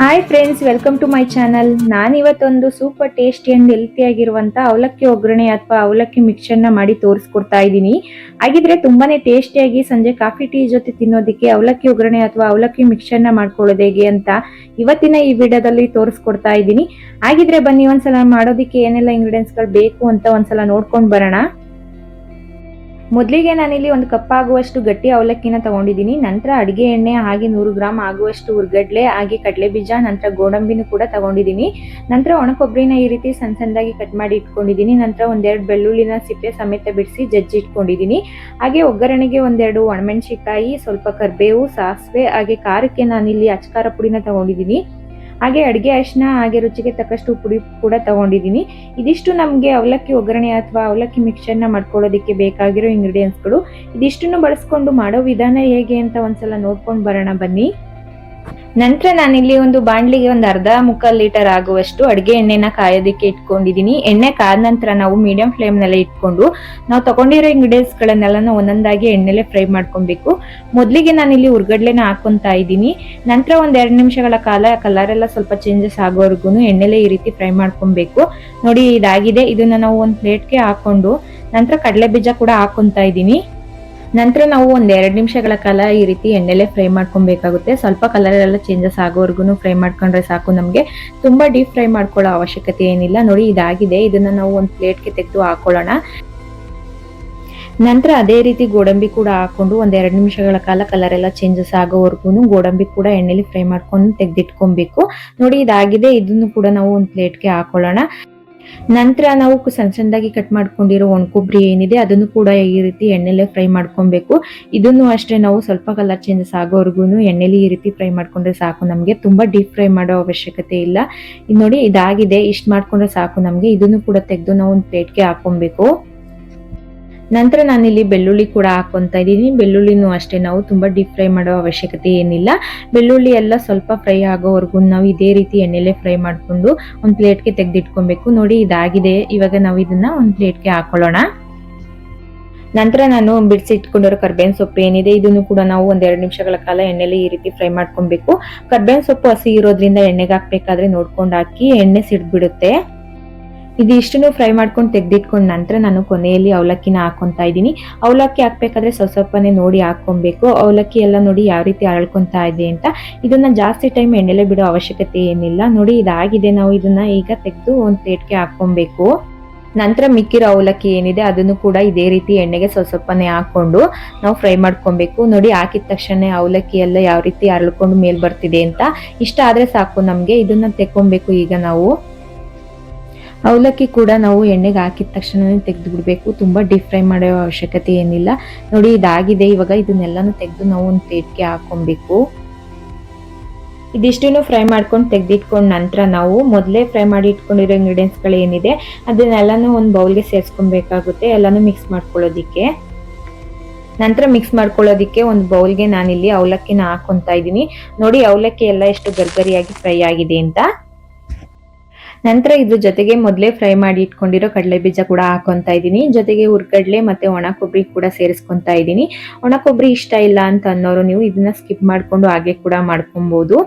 Hi friends welcome to my channel ನಾನು ಇವತ್ತೊಂದು super tasty and healthy ಆಗಿರುವಂತ ಅವಲಕ್ಕಿ ಒಗ್ಗರಣೆ ಅಥವಾ ಅವಲಕ್ಕಿ ಮಿಕ್ಸರ್ನ ಮಾಡಿ ತೋರಿಸ್ಕೊಡ್ತಾ ಇದ್ದೀನಿ. ಹಾಗಿದ್ರೆ ತುಂಬಾನೇ ಟೇಸ್ಟಿಯಾಗಿ ಸಂಜೆ ಕಾಫಿ ಟೀ ಜೊತೆ ತಿನ್ನೋದಕ್ಕೆ ಅವಲಕ್ಕಿ ಒಗ್ಗರಣೆ ಅಥವಾ ಅವಲಕ್ಕಿ ಮಿಕ್ಸರ್ನ ಮಾಡ್ಕೊಳ್ಳೋದು ಹೇಗೆ ಅಂತ ಇವತ್ತಿನ ಈ ವಿಡಿಯೋದಲ್ಲಿ ತೋರಿಸ್ಕೊಡ್ತಾ ಇದ್ದೀನಿ. ಹಾಗಿದ್ರೆ ಬನ್ನಿ ಒಂದ್ಸಲ ಮಾಡೋದಕ್ಕೆ ಏನೆಲ್ಲ ಇಂಗ್ರೀಡಿಯೆಂಟ್ಸ್ಗಳು ಬೇಕು ಅಂತ ಒಂದ್ಸಲ ನೋಡ್ಕೊಂಡು ಬರೋಣ. ಮೊದಲಿಗೆ ನಾನಿಲ್ಲಿ ಒಂದು ಕಪ್ ಆಗುವಷ್ಟು ಗಟ್ಟಿ ಅವಲಕ್ಕಿನ ತಗೊಂಡಿದ್ದೀನಿ. ನಂತರ ಅಡಿಗೆ ಎಣ್ಣೆ ಹಾಗೆ ನೂರು ಗ್ರಾಮ್ ಆಗುವಷ್ಟು ಉರ್ಗಡ್ಲೆ ಹಾಗೆ ಕಡಲೆ ಬೀಜ, ನಂತರ ಗೋಡಂಬಿನೂ ಕೂಡ ತಗೊಂಡಿದ್ದೀನಿ. ನಂತರ ಒಣ ಕೊಬ್ಬರಿನ ಈ ರೀತಿ ಸಣ್ಣ ಸಣ್ಣದಾಗಿ ಕಟ್ ಮಾಡಿ ಇಟ್ಕೊಂಡಿದ್ದೀನಿ. ನಂತರ ಒಂದೆರಡು ಬೆಳ್ಳುಳ್ಳಿನ ಸಿಪ್ಪೆ ಸಮೇತ ಬಿಡಿಸಿ ಜಜ್ಜಿ ಇಟ್ಕೊಂಡಿದ್ದೀನಿ. ಹಾಗೆ ಒಗ್ಗರಣೆಗೆ ಒಂದೆರಡು ಒಣಮೆಣಸಿಕಾಯಿ ಸ್ವಲ್ಪ ಕರಿಬೇವು, ಸಾಸಿವೆ ಹಾಗೆ ಖಾರಕ್ಕೆ ನಾನಿಲ್ಲಿ ಅಚ್ಕಾರ ಪುಡಿನ ತಗೊಂಡಿದ್ದೀನಿ. ಹಾಗೆ ಅಡುಗೆ ಅರಿಶಿನ, ಹಾಗೆ ರುಚಿಗೆ ತಕ್ಕಷ್ಟು ಪುಡಿ ಕೂಡ ತಗೊಂಡಿದ್ದೀನಿ. ಇದಿಷ್ಟು ನಮಗೆ ಅವಲಕ್ಕಿ ಒಗ್ಗರಣೆ ಅಥವಾ ಅವಲಕ್ಕಿ ಮಿಕ್ಸರ್ನ ಮಾಡ್ಕೊಳ್ಳೋದಕ್ಕೆ ಬೇಕಾಗಿರೋ ಇಂಗ್ರೀಡಿಯೆಂಟ್ಸ್ಗಳು ಇದಿಷ್ಟನ್ನು ಬಳಸ್ಕೊಂಡು ಮಾಡೋ ವಿಧಾನ ಹೇಗೆ ಅಂತ ಒಂದ್ಸಲ ನೋಡ್ಕೊಂಡು ಬರೋಣ ಬನ್ನಿ. ನಂತರ ನಾನಿಲ್ಲಿ ಒಂದು ಬಾಣ್ಲಿಗೆ ಒಂದು ಅರ್ಧ ಮುಕ್ಕಾಲ್ ಲೀಟರ್ ಆಗುವಷ್ಟು ಅಡುಗೆ ಎಣ್ಣೆನ ಕಾಯೋದಕ್ಕೆ ಇಟ್ಕೊಂಡಿದ್ದೀನಿ ಎಣ್ಣೆ ಕಾದ ನಂತರ ನಾವು ಮೀಡಿಯಂ ಫ್ಲೇಮ್ನಲ್ಲೇ ಇಟ್ಕೊಂಡು, ನಾವು ತಗೊಂಡಿರೋ ಇಂಗ್ರೀಡಿಯೆಂಟ್ಸ್ಗಳನ್ನೆಲ್ಲ ಒಂದೊಂದಾಗಿ ಎಣ್ಣೆಲೆ ಫ್ರೈ ಮಾಡ್ಕೊಬೇಕು. ಮೊದಲಿಗೆ ನಾನಿಲ್ಲಿ ಉರ್ಗಡ್ಲೆನ ಹಾಕೊಂತಾ ಇದ್ದೀನಿ. ನಂತರ ಒಂದ್ ಎರಡು ನಿಮಿಷಗಳ ಕಾಲ ಕಲರ್ ಎಲ್ಲ ಸ್ವಲ್ಪ ಚೇಂಜಸ್ ಆಗೋವರೆಗೂ ಎಣ್ಣೆಲೆ ಈ ರೀತಿ ಫ್ರೈ ಮಾಡ್ಕೊಬೇಕು. ನೋಡಿ, ಇದಾಗಿದೆ. ಇದನ್ನ ನಾವು ಒಂದು ಪ್ಲೇಟ್ಗೆ ಹಾಕೊಂಡು, ನಂತರ ಕಡಲೆ ಬೀಜ ಕೂಡ ಹಾಕೊತಾ ಇದ್ದೀನಿ. ನಂತರ ನಾವು ಒಂದ್ ಎರಡು ನಿಮಿಷಗಳ ಕಾಲ ಈ ರೀತಿ ಎಣ್ಣೆಲೆ ಫ್ರೈ ಮಾಡ್ಕೊಬೇಕಾಗುತ್ತೆ. ಸ್ವಲ್ಪ ಕಲರ್ ಎಲ್ಲ ಚೇಂಜಸ್ ಆಗೋವರೆಗೂ ಫ್ರೈ ಮಾಡ್ಕೊಂಡ್ರೆ ಸಾಕು ನಮಗೆ. ತುಂಬಾ ಡೀಪ್ ಫ್ರೈ ಮಾಡ್ಕೊಳ್ಳೋ ಅವಶ್ಯಕತೆ ಏನಿಲ್ಲ. ನೋಡಿ, ಇದಾಗಿದೆ. ಇದನ್ನ ನಾವು ಒಂದು ಪ್ಲೇಟ್ಗೆ ತೆಗೆದು ಹಾಕೊಳ್ಳೋಣ. ನಂತರ ಅದೇ ರೀತಿ ಗೋಡಂಬಿ ಕೂಡ ಹಾಕೊಂಡು ಒಂದ್ ಎರಡು ನಿಮಿಷಗಳ ಕಾಲ ಕಲರ್ ಎಲ್ಲ ಚೇಂಜಸ್ ಆಗೋವರೆಗೂ ಗೋಡಂಬಿ ಕೂಡ ಎಣ್ಣೆಲಿ ಫ್ರೈ ಮಾಡ್ಕೊಂಡು ತೆಗೆದಿಟ್ಕೊಬೇಕು. ನೋಡಿ, ಇದಾಗಿದೆ. ಇದನ್ನು ಕೂಡ ನಾವು ಒಂದು ಪ್ಲೇಟ್ಗೆ ಹಾಕೊಳ್ಳೋಣ. ನಂತರ ನಾವು ಸಣ್ಣ ಸಣ್ಣದಾಗಿ ಕಟ್ ಮಾಡ್ಕೊಂಡಿರೋ ಒಣಕೊಬ್ಬರಿ ಏನಿದೆ, ಅದನ್ನು ಕೂಡ ಈ ರೀತಿ ಎಣ್ಣೆಲೆ ಫ್ರೈ ಮಾಡ್ಕೊಬೇಕು. ಇದನ್ನು ಅಷ್ಟೇ ನಾವು ಸ್ವಲ್ಪ ಕಲರ್ ಚೇಂಜಸ್ ಆಗೋವರೆಗೂ ಎಣ್ಣೆಲಿ ಈ ರೀತಿ ಫ್ರೈ ಮಾಡ್ಕೊಂಡ್ರೆ ಸಾಕು. ನಮಗೆ ತುಂಬಾ ಡೀಪ್ ಫ್ರೈ ಮಾಡೋ ಅವಶ್ಯಕತೆ ಇಲ್ಲ. ಇದು ನೋಡಿ ಇದಾಗಿದೆ, ಇಷ್ಟು ಮಾಡ್ಕೊಂಡ್ರೆ ಸಾಕು ನಮಗೆ. ಇದನ್ನು ಕೂಡ ತೆಗೆದು ನಾವು ಒಂದು ಪ್ಲೇಟ್ಗೆ ಹಾಕೊಬೇಕು. ನಂತರ ನಾನಿಲ್ಲಿ ಬೆಳ್ಳುಳ್ಳಿ ಕೂಡ ಹಾಕೊಂತ ಇದ್ದೀನಿ. ಬೆಳ್ಳುಳ್ಳಿನೂ ಅಷ್ಟೇ ನಾವು ತುಂಬ ಡೀಪ್ ಫ್ರೈ ಮಾಡೋ ಅವಶ್ಯಕತೆ ಏನಿಲ್ಲ. ಬೆಳ್ಳುಳ್ಳಿ ಎಲ್ಲ ಸ್ವಲ್ಪ ಫ್ರೈ ಆಗೋವರೆಗೂ ನಾವು ಇದೇ ರೀತಿ ಎಣ್ಣೆಲೇ ಫ್ರೈ ಮಾಡಿಕೊಂಡು ಒಂದು ಪ್ಲೇಟ್ಗೆ ತೆಗೆದಿಟ್ಕೊಬೇಕು. ನೋಡಿ ಇದಾಗಿದೆ. ಇವಾಗ ನಾವು ಇದನ್ನ ಒಂದು ಪ್ಲೇಟ್ಗೆ ಹಾಕೊಳ್ಳೋಣ. ನಂತರ ನಾನು ಬಿಡಿಸಿ ಇಟ್ಕೊಂಡಿರೋ ಕರ್ಬೇವಿನ ಸೊಪ್ಪು ಏನಿದೆ, ಇದನ್ನು ಕೂಡ ನಾವು ಒಂದೆರಡು ನಿಮಿಷಗಳ ಕಾಲ ಎಣ್ಣೆಲಿ ಈ ರೀತಿ ಫ್ರೈ ಮಾಡ್ಕೊಬೇಕು. ಕರ್ಬೇವಿನ ಸೊಪ್ಪು ಹಸಿ ಇರೋದ್ರಿಂದ ಎಣ್ಣೆಗೆ ಹಾಕ್ಬೇಕಾದ್ರೆ ನೋಡ್ಕೊಂಡು ಹಾಕಿ ಎಣ್ಣೆ ಸಿಡ್ಬಿಡುತ್ತೆ ಇದು ಇಷ್ಟನ್ನು ಫ್ರೈ ಮಾಡ್ಕೊಂಡು ತೆಗೆದಿಟ್ಕೊಂಡ ನಂತರ ನಾನು ಕೊನೆಯಲ್ಲಿ ಅವಲಕ್ಕಿನ ಹಾಕೊತಾ ಇದ್ದೀನಿ. ಅವಲಕ್ಕಿ ಹಾಕ್ಬೇಕಾದ್ರೆ ಸ್ವಲ್ಪ ಸ್ವಲ್ಪನೇ ನೋಡಿ ಹಾಕೊಬೇಕು ಅವಲಕ್ಕಿ ಎಲ್ಲ ನೋಡಿ ಯಾವ ರೀತಿ ಅರಳ್ಕೊತಾ ಇದೆ ಅಂತ. ಇದನ್ನ ಜಾಸ್ತಿ ಟೈಮ್ ಎಣ್ಣೆಲೆ ಬಿಡೋ ಅವಶ್ಯಕತೆ ಏನಿಲ್ಲ. ನೋಡಿ ಇದಾಗಿದೆ. ನಾವು ಇದನ್ನ ಈಗ ತೆಗೆದು ಒಂದು ಪ್ಲೇಟ್ಗೆ ಹಾಕೊಬೇಕು ನಂತರ ಮಿಕ್ಕಿರೋ ಅವಲಕ್ಕಿ ಏನಿದೆ ಅದನ್ನು ಕೂಡ ಇದೇ ರೀತಿ ಎಣ್ಣೆಗೆ ಸ್ವಲ್ಪ ಸ್ವಲ್ಪನೇ ಹಾಕೊಂಡು ನಾವು ಫ್ರೈ ಮಾಡ್ಕೊಬೇಕು. ನೋಡಿ ಹಾಕಿದ ತಕ್ಷಣ ಅವಲಕ್ಕಿ ಎಲ್ಲ ಯಾವ ರೀತಿ ಅರಳ್ಕೊಂಡು ಮೇಲೆ ಬರ್ತಿದೆ ಅಂತ. ಇಷ್ಟ ಆದ್ರೆ ಸಾಕು ನಮಗೆ. ಇದನ್ನ ತೆಕ್ಕೊಬೇಕು ಈಗ ನಾವು. ಅವಲಕ್ಕಿ ಕೂಡ ನಾವು ಎಣ್ಣೆಗೆ ಹಾಕಿದ ತಕ್ಷಣ ತೆಗೆದು ಬಿಡಬೇಕು ತುಂಬ ಡೀಪ್ ಫ್ರೈ ಮಾಡೋ ಅವಶ್ಯಕತೆ ಏನಿಲ್ಲ. ನೋಡಿ, ಇದಾಗಿದೆ. ಇವಾಗ ಇದನ್ನೆಲ್ಲಾನು ತೆಗೆದು ನಾವು ಒಂದು ಪ್ಲೇಟ್ಗೆ ಹಾಕೊಬೇಕು. ಇದಿಷ್ಟು ಫ್ರೈ ಮಾಡ್ಕೊಂಡು ತೆಗೆದಿಟ್ಕೊಂಡ ನಂತರ ನಾವು ಮೊದಲೇ ಫ್ರೈ ಮಾಡಿ ಇಟ್ಕೊಂಡಿರೋ ಇಂಗ್ರೀಡಿಯೆಂಟ್ಸ್ಗಳು ಏನಿದೆ, ಅದನ್ನೆಲ್ಲನೂ ಒಂದು ಬೌಲ್ಗೆ ಸೇರಿಸ್ಕೊಬೇಕಾಗುತ್ತೆ. ಎಲ್ಲನೂ ಮಿಕ್ಸ್ ಮಾಡ್ಕೊಳ್ಳೋದಿಕ್ಕೆ. ನಂತರ ಮಿಕ್ಸ್ ಮಾಡ್ಕೊಳ್ಳೋದಿಕ್ಕೆ ಒಂದು ಬೌಲ್ಗೆ ನಾನಿಲ್ಲಿ ಅವಲಕ್ಕಿನ ಹಾಕೊತಾ ಇದ್ದೀನಿ. ನೋಡಿ, ಅವಲಕ್ಕಿ ಎಲ್ಲ ಎಷ್ಟು ಗರ್ಗರಿಯಾಗಿ ಫ್ರೈ ಆಗಿದೆ ಅಂತ. ನಂತರ ಇದ್ರ ಜೊತೆಗೆ ಮೊದಲೇ ಫ್ರೈ ಮಾಡಿ ಇಟ್ಕೊಂಡಿರೋ ಕಡಲೆ ಬೀಜ ಕೂಡ ಹಾಕೊಂತ ಇದ್ದೀನಿ. ಜೊತೆಗೆ ಹುರ್ಗಡ್ಲೆ ಮತ್ತೆ ಒಣ ಕೊಬ್ಬರಿ ಕೂಡ ಸೇರಿಸ್ಕೊಂತ ಇದ್ದೀನಿ. ಒಣ ಕೊಬ್ಬರಿ ಇಷ್ಟ ಇಲ್ಲ ಅಂತ ಅನ್ನೋರು ನೀವು ಇದನ್ನ ಸ್ಕಿಪ್ ಮಾಡ್ಕೊಂಡು ಹಾಗೆ ಕೂಡ ಮಾಡ್ಕೊಬಹುದು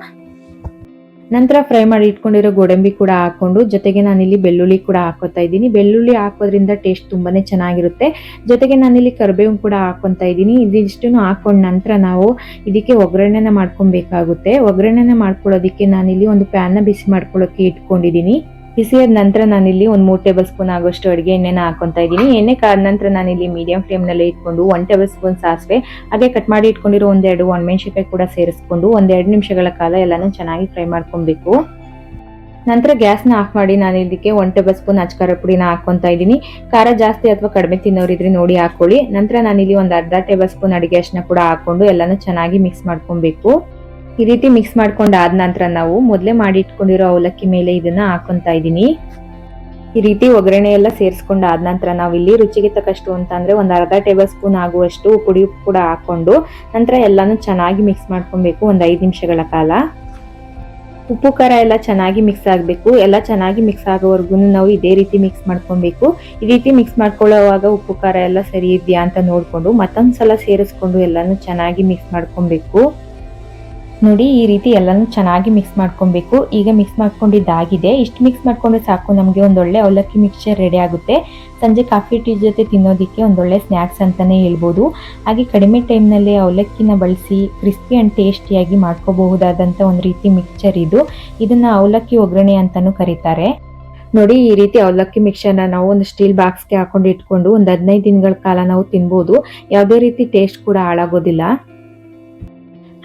ನಂತರ ಫ್ರೈ ಮಾಡಿ ಇಟ್ಕೊಂಡಿರೋ ಗೋಡಂಬಿ ಕೂಡ ಹಾಕೊಂಡು ಜೊತೆಗೆ ನಾನಿಲ್ಲಿ ಬೆಳ್ಳುಳ್ಳಿ ಕೂಡ ಹಾಕೋತಾ ಇದ್ದೀನಿ. ಬೆಳ್ಳುಳ್ಳಿ ಹಾಕೋದ್ರಿಂದ ಟೇಸ್ಟ್ ತುಂಬಾನೇ ಚೆನ್ನಾಗಿರುತ್ತೆ. ಜೊತೆಗೆ ನಾನಿಲ್ಲಿ ಕರಿಬೇವು ಕೂಡ ಹಾಕೊಂತ ಇದ್ದೀನಿ. ಇದಿಷ್ಟನ್ನು ಹಾಕೊಂಡ ನಂತರ ನಾವು ಇದಕ್ಕೆ ಒಗ್ಗರಣೆನ ಮಾಡ್ಕೊಬೇಕಾಗುತ್ತೆ. ಒಗ್ಗರಣೆನ ಮಾಡ್ಕೊಳ್ಳೋದಕ್ಕೆ ನಾನಿಲ್ಲಿ ಒಂದು ಪ್ಯಾನ್ನ ಬಿಸಿ ಮಾಡ್ಕೊಳ್ಳೋಕೆ ಇಟ್ಕೊಂಡಿದ್ದೀನಿ. ಬಿಸಿಯಾದ ನಂತರ ನಾನಿಲ್ಲಿ ಒಂದು ಮೂರು ಟೇಬಲ್ ಸ್ಪೂನ್ ಆಗೋಷ್ಟು ಅಡುಗೆ ಎಣ್ಣೆನ ಹಾಕೊತಾ ಇದ್ದೀನಿ. ಎಣ್ಣೆ ಕಾದ ನಂತರ ನಾನಿಲ್ಲಿ ಮೀಡಿಯಂ ಫ್ಲೇಮ್ನಲ್ಲಿ ಇಟ್ಕೊಂಡು ಒನ್ ಟೇಬಲ್ ಸ್ಪೂನ್ ಸಾಸಿವೆ, ಹಾಗೆ ಕಟ್ ಮಾಡಿ ಇಟ್ಕೊಂಡಿರೋ ಒಂದೆರಡು ಒಣಮೆಣಸಿಕಾಯಿ ಕೂಡ ಸೇರಿಸ್ಕೊಂಡು ಒಂದೆರಡು ನಿಮಿಷಗಳ ಕಾಲ ಎಲ್ಲಾನು ಚೆನ್ನಾಗಿ ಫ್ರೈ ಮಾಡ್ಕೊಬೇಕು. ನಂತರ ಗ್ಯಾಸ್ನ ಆಫ್ ಮಾಡಿ ನಾನು ಇದಕ್ಕೆ ಒನ್ ಟೇಬಲ್ ಸ್ಪೂನ್ ಅಚ್ಕಾರ ಪುಡಿನ ಹಾಕೊಂತ ಇದ್ದೀನಿ. ಖಾರ ಜಾಸ್ತಿ ಅಥವಾ ಕಡಿಮೆ ತಿನ್ನೋರಿದ್ರೆ ನೋಡಿ ಹಾಕೊಳ್ಳಿ. ನಂತರ ನಾನಿಲ್ಲಿ ಒಂದು ಅರ್ಧ ಟೇಬಲ್ ಸ್ಪೂನ್ ಅಡಿಗೆ ಅರಿಶಿನ ಕೂಡ ಹಾಕೊಂಡು ಎಲ್ಲಾನು ಚೆನ್ನಾಗಿ ಮಿಕ್ಸ್ ಮಾಡ್ಕೊಬೇಕು. ಈ ರೀತಿ ಮಿಕ್ಸ್ ಮಾಡ್ಕೊಂಡಾದ ಆದ ನಂತರ ನಾವು ಮೊದಲೇ ಮಾಡಿ ಇಟ್ಕೊಂಡಿರೋ ಅವಲಕ್ಕಿ ಮೇಲೆ ಇದನ್ನ ಹಾಕೊಂತ ಇದ್ದೀನಿ. ಈ ರೀತಿ ಒಗ್ಗರಣೆ ಎಲ್ಲ ಸೇರಿಸ್ಕೊಂಡು ಆದ ನಂತರ ನಾವು ಇಲ್ಲಿ ರುಚಿಗೆ ತಕ್ಕಷ್ಟು ಅಂತ ಒಂದು ಅರ್ಧ ಟೇಬಲ್ ಸ್ಪೂನ್ ಆಗುವಷ್ಟು ಪುಡಿ ಕೂಡ ಹಾಕೊಂಡು ನಂತರ ಎಲ್ಲಾನು ಚೆನ್ನಾಗಿ ಮಿಕ್ಸ್ ಮಾಡ್ಕೊಬೇಕು ಒಂದು ಐದು ನಿಮಿಷಗಳ ಕಾಲ. ಉಪ್ಪು, ಖಾರ ಎಲ್ಲ ಚೆನ್ನಾಗಿ ಮಿಕ್ಸ್ ಆಗಬೇಕು. ಎಲ್ಲ ಚೆನ್ನಾಗಿ ಮಿಕ್ಸ್ ಆಗೋವರೆಗೂ ನಾವು ಇದೇ ರೀತಿ ಮಿಕ್ಸ್ ಮಾಡ್ಕೊಬೇಕು. ಈ ರೀತಿ ಮಿಕ್ಸ್ ಮಾಡ್ಕೊಳ್ಳೋವಾಗ ಉಪ್ಪು, ಖಾರ ಎಲ್ಲ ಸರಿ ಇದೆಯಾ ಅಂತ ನೋಡಿಕೊಂಡು ಮತ್ತೊಂದು ಸಲ ಸೇರಿಸ್ಕೊಂಡು ಎಲ್ಲಾನು ಚೆನ್ನಾಗಿ ಮಿಕ್ಸ್ ಮಾಡ್ಕೊಬೇಕು. ನೋಡಿ, ಈ ರೀತಿ ಎಲ್ಲನೂ ಚೆನ್ನಾಗಿ ಮಿಕ್ಸ್ ಮಾಡ್ಕೊಬೇಕು. ಈಗ ಮಿಕ್ಸ್ ಮಾಡ್ಕೊಂಡಿದ್ದಾಗಿದೆ. ಇಷ್ಟು ಮಿಕ್ಸ್ ಮಾಡ್ಕೊಂಡ್ರೆ ಸಾಕು, ನಮಗೆ ಒಂದೊಳ್ಳೆ ಅವಲಕ್ಕಿ ಮಿಕ್ಸ್ಚರ್ ರೆಡಿ ಆಗುತ್ತೆ. ಸಂಜೆ ಕಾಫಿ ಟೀ ಜೊತೆ ತಿನ್ನೋದಕ್ಕೆ ಒಂದೊಳ್ಳೆ ಸ್ನ್ಯಾಕ್ಸ್ ಅಂತಲೇ ಹೇಳ್ಬೋದು. ಹಾಗೆ ಕಡಿಮೆ ಟೈಮ್ನಲ್ಲಿ ಅವಲಕ್ಕಿನ ಬಳಸಿ ಕ್ರಿಸ್ಪಿ ಆ್ಯಂಡ್ ಟೇಸ್ಟಿಯಾಗಿ ಮಾಡ್ಕೋಬಹುದಾದಂಥ ಒಂದು ರೀತಿ ಮಿಕ್ಸ್ಚರ್ ಇದು. ಇದನ್ನು ಅವಲಕ್ಕಿ ಒಗ್ಗರಣೆ ಅಂತಲೂ ಕರೀತಾರೆ. ನೋಡಿ, ಈ ರೀತಿ ಅವಲಕ್ಕಿ ಮಿಕ್ಸರ್ನ ನಾವು ಒಂದು ಸ್ಟೀಲ್ ಬಾಕ್ಸ್ಗೆ ಹಾಕೊಂಡು ಇಟ್ಕೊಂಡು ಒಂದು ಹದಿನೈದು ದಿನಗಳ ಕಾಲ ನಾವು ತಿನ್ಬೋದು. ಯಾವುದೇ ರೀತಿ ಟೇಸ್ಟ್ ಕೂಡ ಹಾಳಾಗೋದಿಲ್ಲ.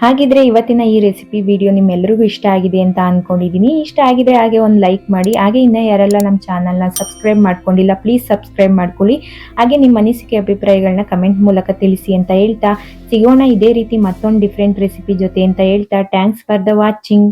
ಹಾಗಿದ್ರೆ ಇವತ್ತಿನ ಈ ರೆಸಿಪಿ ವಿಡಿಯೋ ನಿಮ್ಮೆಲ್ಲರಿಗೂ ಇಷ್ಟ ಆಗಿದೆ ಅಂತ ಅನ್ಕೊಂಡಿದ್ದೀನಿ ಇಷ್ಟ ಆಗಿದೆ ಹಾಗೆ ಒಂದು ಲೈಕ್ ಮಾಡಿ. ಹಾಗೆ ಇನ್ನ ಯಾರೆಲ್ಲ ನಮ್ಮ ಚಾನಲ್ನ ಸಬ್ಸ್ಕ್ರೈಬ್ ಮಾಡ್ಕೊಂಡಿಲ್ಲ ಪ್ಲೀಸ್ ಸಬ್ಸ್ಕ್ರೈಬ್ ಮಾಡ್ಕೊಳ್ಳಿ. ಹಾಗೆ ನಿಮ್ಮ ಅನಿಸಿಕೆ ಅಭಿಪ್ರಾಯಗಳನ್ನ ಕಮೆಂಟ್ ಮೂಲಕ ತಿಳಿಸಿ ಅಂತ ಹೇಳ್ತಾ ಸಿಗೋಣ. ಇದೇ ರೀತಿ ಮತ್ತೊಂದು ಡಿಫ್ರೆಂಟ್ ರೆಸಿಪಿ ಜೊತೆ ಅಂತ ಹೇಳ್ತಾ. Thanks for the watching